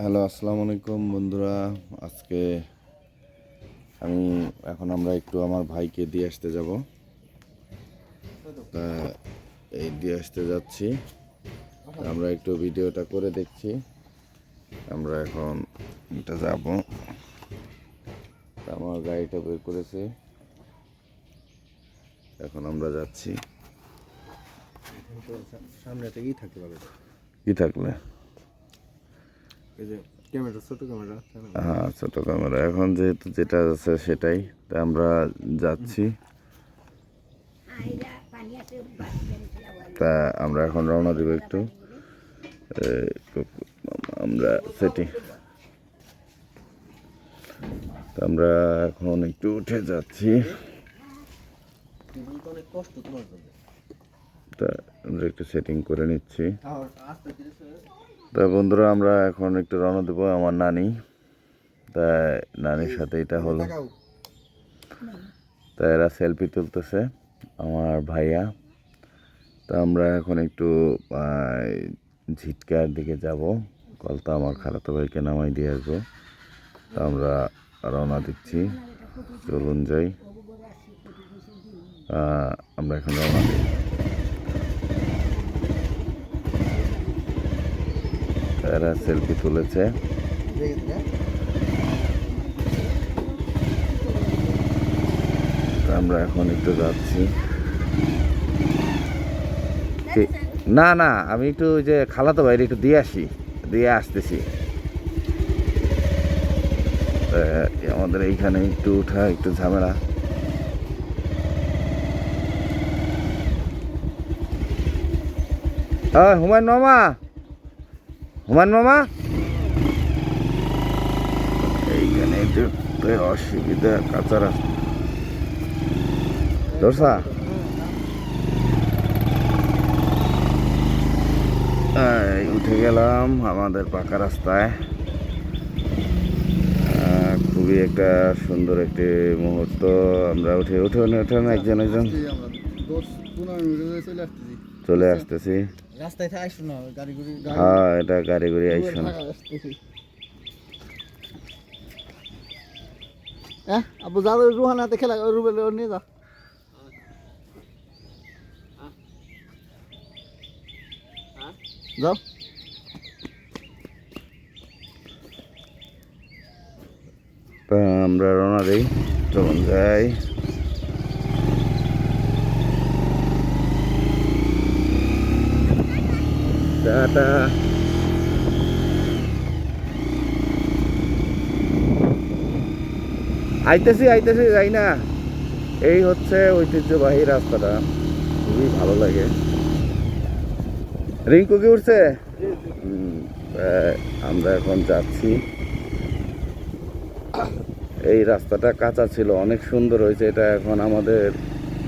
Hello, আসসালামু আলাইকুম বন্ধুরা। আজকে আমি, এখন আমরা একটু আমার ভাইকে দিয়ে আসতে যাব। তা, এই দিয়ে আসতে যাচ্ছি। আমরা একটু ভিডিওটা করে দেখছি। আমরা এখন এটা যাব। আমার গাড়িটা বের করেছে। এখন আমরা যাচ্ছি। সামনে থেকেই থাকতে পারবে কি থাকলে? হ্যাঁ ছোট ক্যামেরা। এখন যেহেতু যেটা আছে সেটাই। তা আমরা যাচ্ছি। তা আমরা এখন রওনা দিব একটু। আমরা সেটি। আমরা এখন একটু উঠে যাচ্ছি। অনেক কষ্ট তোমার তা আমরা একটু সেটিং করে নিচ্ছি। তা বন্ধুরা আমরা এখন একটু রওনা দেবো আমার নানি। তা নানির সাথে এটা হলো। তা এরা সেলফি তুলতেছে আমার ভাইয়া। তা আমরা এখন একটু ঝিটকার দিকে যাব। কলতা আমার খালাতো ভাইকে নামাই দিয়ে আসব। তা আমরা রওনা দিচ্ছি। চলুন যাই। আমরা এখন রওনা দিই। এরা সেলফি তুলেছে। আমরা এখন একটু যাচ্ছি। না না, আমি একটু যে খালাতো বাইরে একটু দিয়ে আসি, দিয়ে আসতেছি। আমাদের এইখানে একটু উঠা, একটু ঝামেলা। হ্যাঁ হুমায়ুন মামা! হুমায়ুন মামা? এইখানে একটু অসুবিধা কাঁচা রাস্তা উঠে গেলাম আমাদের পাকা রাস্তায়। খুবই একটা সুন্দর একটি মুহূর্ত। আমরা উঠে উঠে উঠে একজন একজন। চলে আসতেছি। রাস্তায় থেকে না গাড়ি গুড়ি হ্যাঁ এটা গাড়ি হ্যাঁ আবু খেলা রুবেল নিয়ে যা। যাও। তা আমরা রওনা দিই চলুন যাই। টাটা আইতেছি আইতেছি যাই না। এই হচ্ছে ঐতিহ্যবাহী রাস্তাটা। খুবই ভালো লাগে। রিঙ্কু কি উঠছে? আমরা এখন যাচ্ছি। এই রাস্তাটা কাঁচা ছিল অনেক সুন্দর হয়েছে। এটা এখন আমাদের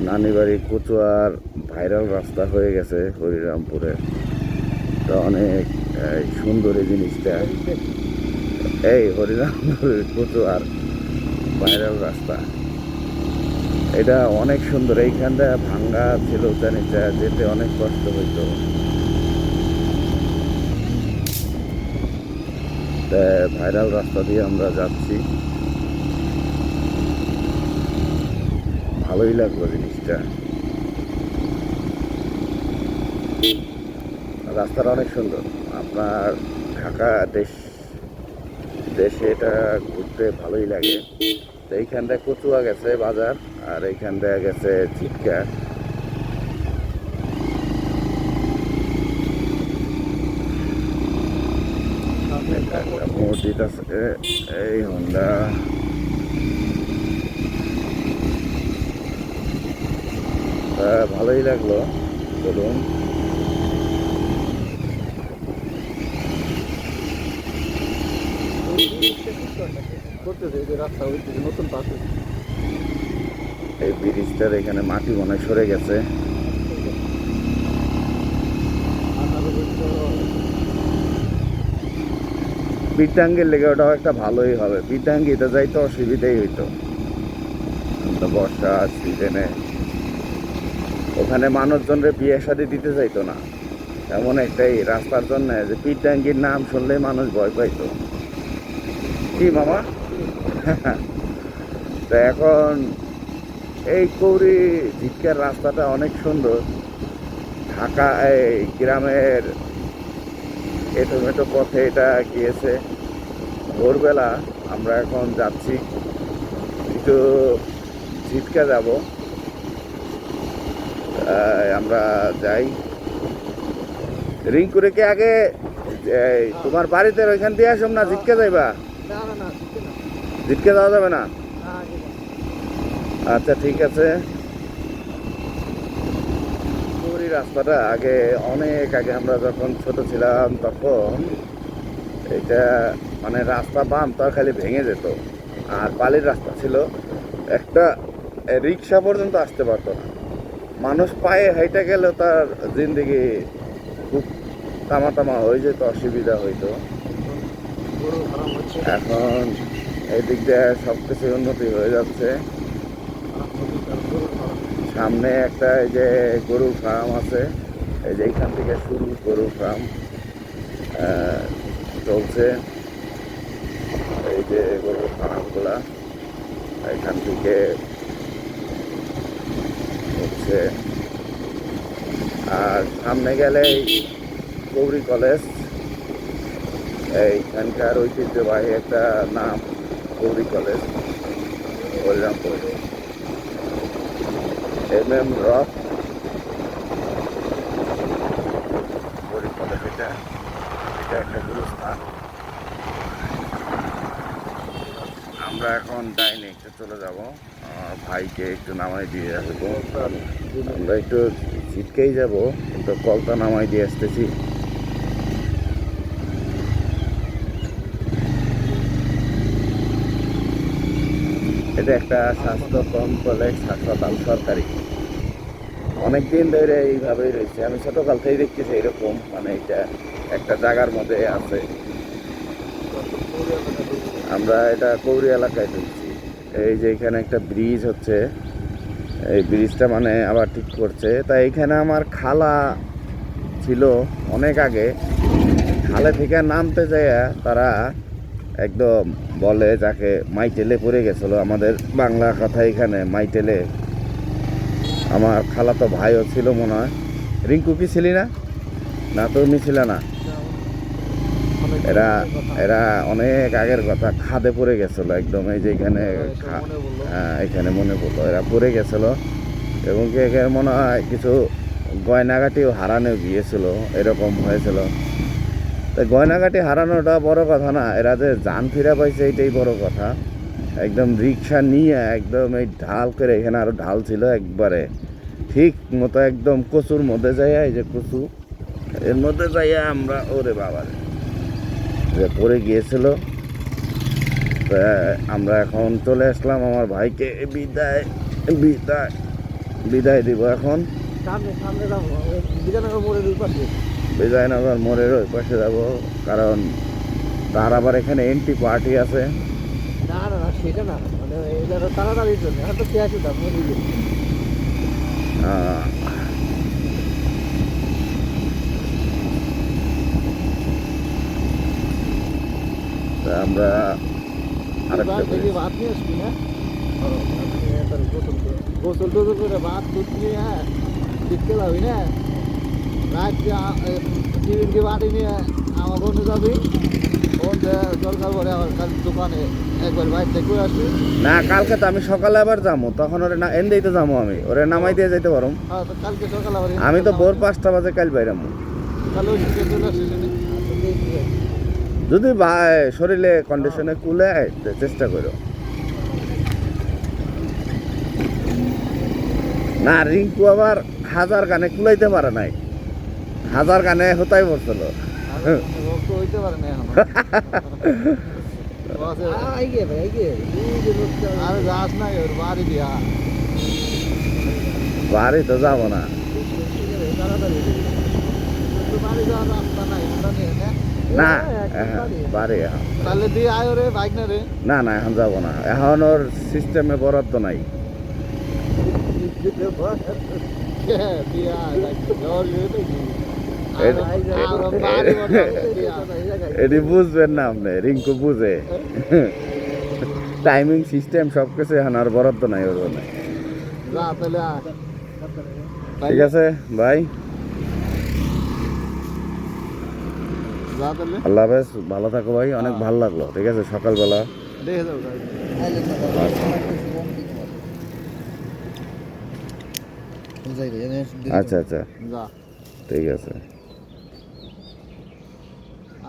নানি বাড়ি কচুয়ার ভাইরাল রাস্তা হয়ে গেছে হরিরামপুরে। তো অনেক সুন্দর এই জিনিসটা। এই হরিরামপুরের কচুয়ার ভাইরাল রাস্তা। এটা অনেক সুন্দর। এইখানটা ভাঙ্গা ছিল জানিটা, যেতে অনেক কষ্ট হইতো। ভাইরাল রাস্তা দিয়ে আমরা যাচ্ছি। ভালোই লাগল জিনিসটা। রাস্তাটা অনেক সুন্দর। আপনার ঢাকা দেশ, দেশে এটা ঘুরতে ভালোই লাগে। তো এইখানটায় কচুয়া গেছে বাজার, আর এইখান এইখানটায় গেছে চিটকা মসজিদ আছে, এই হন্ডা ভালোই লাগল, চলুন। এই ব্রিজটার এখানে মাটি মনে সরে গেছে। বিটাঙ্গের লেগে ওটাও একটা ভালোই হবে। বিটাঙ্গিতে যাইতে অসুবিধাই হইতো। বর্ষা, সিজনে। ওখানে মানুষজনরে বিয়ে শাদি দিতে যাইতো না। এমন একটাই রাস্তার জন্য যে পিটাঙ্গির নাম শুনলেই মানুষ ভয় পাইতো। কি মামা তো এখন এই কৌরি ঝিটকার রাস্তাটা অনেক সুন্দর। ঢাকা, এই গ্রামের এটো মেটো পথে এটা গিয়েছে। ভোরবেলা আমরা এখন যাচ্ছি। একটু ঝিটকা যাব। আমরা যাই। রিং করে কি আগে তোমার বাড়িতে ওইখান দিয়ে আসুন না? ঝিটকে যাইবা? ঝিটকে যাওয়া যাবে না? না আচ্ছা ঠিক আছে। পুরী রাস্তাটা আগে অনেক আগে আমরা যখন ছোট ছিলাম তখন এটা মানে রাস্তা বাম তো খালি ভেঙে যেত। আর বালির রাস্তা ছিল একটা রিক্সা পর্যন্ত আসতে পারতো না। মানুষ পায়ে হেঁটে গেলে তার জিন্দিগি খুব তামা তামা হয়ে যেত অসুবিধা হইতো। এখন এই দিক দিয়ে সব কিছু উন্নতি হয়ে যাচ্ছে। সামনে একটা এই যে গরুর ফার্ম আছে, এই যে এইখান থেকে শুরু গরুর ফার্ম চলছে। এই যে গরুর ফার্মগুলা, এখান থেকে হচ্ছে। আর সামনে গেলে গৌরী কলেজ। এইখানকার ঐতিহ্যবাহী একটা নাম, Gouri college Harirampur M M rock, Gauri college এটা। এটা একটা গুরুস্থান। আমরা এখন যাইনি, একটু চলে যাব। ভাইকে একটু নামাই দিয়ে আসব। আমরা একটু ছিটকেই যাব কিন্তু কলতা নামাই দিয়ে আসতেছি। এটা একটা স্বাস্থ্য কমপ্লেক্স হাসপাতাল সরকারি। অনেক দিন ধরে এইভাবেই রয়েছে। আমি ছোটকাল থেকেই দেখতেছি এরকম মানে এটা একটা জায়গার মধ্যে আছে। আমরা এটা কৌরি এলাকায় ঢুকছি। এই যে এখানে একটা ব্রিজ হচ্ছে। এই ব্রিজটা মানে আবার ঠিক করছে। তা এখানে আমার খালা ছিল অনেক আগে। খালে থেকে নামতে যায় তারা একদম বলে যাকে মাইটেলে পড়ে গেছিল, আমাদের বাংলা কথা এখানে, মাইটেলে। আমার খালা তো ভাইও ছিল মনে হয়। রিঙ্কু কি ছিলি না? না তুমি ছিলে না। এরা এরা অনেক আগের কথা, খাদে পড়ে গেছিল একদম, এই যে এখানে হ্যাঁ এখানে মনে পড়ল। এরা পড়ে গেছিল এবং কি মনে হয় কিছু গয়নাগাটিও হারানো গিয়েছিল, এরকম হয়েছিল। তো গয়নাগাটি হারানোটা বড় কথা না, এরা যে যান ফিরা পাইছে এইটাই বড় কথা। একদম রিক্সা নিয়ে একদম এই ঢাল করে, এখানে আরও ঢাল ছিল একবারে। ঠিক মতো একদম কচুর মধ্যে যাইয়া, এই যে কচু, এর মধ্যে যাইয়া আমরা, ওরে বাবা যে পড়ে গিয়েছিল। আমরা এখন চলে আসলাম আমার ভাইকে, বিদায় বিদায় বিদায় দিব এখন। সামনে সামনে বিজয়নগর মোড়ের ওই পাশে যাব কারণ তার আবার এখানে এন্ট্রি পার্টি আছে। না না না সেটা না মানে এটা তো তাড়াতাড়ির এখন তো পেঁয়াজ দাম তা আমরা আরেকটা ভাত নিয়ে আসবি না নিয়ে তারপর গোসল টোসল করে ভাত দুধ নিয়ে হ্যাঁ দেখতে যাবি না রাত টিফিনকে বাড়ি নিয়ে আমার বন্ধু যাবি? দরকার পরে আমার কাল দোকানে একবার বাইর থেকে আসবি। না কালকে তো আমি সকালে আবার যাব। তখন ওরে না এনদেই তো যাব আমি। ওরে নামাই দিয়ে যাইতে পারো। হ্যাঁ তো কালকে সকাল আবার আমি তো ভোর পাঁচটা বাজে কাল বাইরামো। যদি ভাই শরীরে কন্ডিশনে কুলে চেষ্টা করো। না রিঙ্কু আবার হাজার গানে কুলাইতে পারে নাই। হাজার গানে হতাই পড়ছিল। বাড়ি দিয়া। বাড়ি তো যাব না। নে। এ, বাড়ি। বাড়ি তাহলে দিয়ে আয় রে বাইক না রে। না না এখন যাব না। এখন ওর সিস্টেমে বরাদ্দ নাই। হ্যাঁ, হয়ে দেখি এটি- বুঝবেন না আপনি রিঙ্কু বুঝে। টাইমিং সিস্টেম সব কিছু এখন আর বরাদ্দ নাই ওর জন্য। ঠিক আছে ভাই আল্লাহ হাফেজ ভালো থাকো ভাই অনেক ভালো লাগল ঠিক আছে সকালবেলা। দেখে আচ্ছা। আচ্ছা ঠিক আছে আমি আজকে জিততে পারবে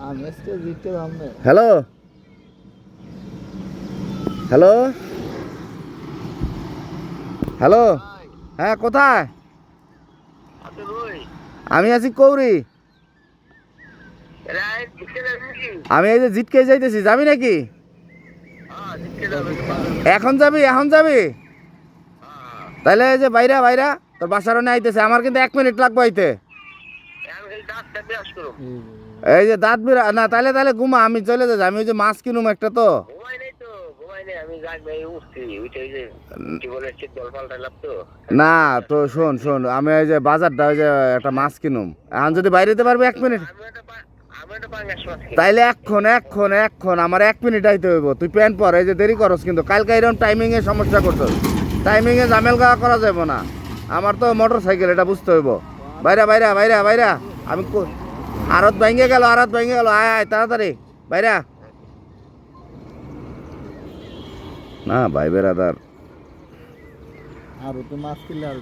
হ্যালো হ্যালো হ্যালো হ্যাঁ কোথায়? আমি আছি কৌরি। আমি এই যে জিতকে যাইতেছি, যাবি নাকি? এখন যাবি এখন যাবি? তাহলে এই যে বাইরা বাইরা তোর বাসার ওনে আইতেছে, আমার কিন্তু এক মিনিট লাগবে আইতে। এই যে দাঁত বিরা না তাহলে তাহলে ঘুমা আমি চলে যাচ্ছি আমি ওই যে মাছ কিনুম একটা তো। না তো শোন শোন আমি ওই যে বাজারটা ওই যে একটা মাছ কিনুম। এখন যদি বাইরে যেতে পারবে এক মিনিট। তাইলে এক্ষণ এক্ষণ এক্ষণ আমার এক মিনিট আইতে হইব। তুই প্যান্ট পর এই যে দেরি করস কিন্তু কালকে এরকম টাইমিং এ সমস্যা করতো টাইমিং এ জামেল করা যাবে না। আমার তো মোটর সাইকেল এটা বুঝতে হইব। বাইরা বাইরা বাইরা বাইরা। আমি কো- আরত ভেঙে গেল আরত ভেঙে গেল। আয় আয় তাড়াতাড়ি। বাইরা। না ভাই বেরাদার। আর তো মাছ কিনলে আর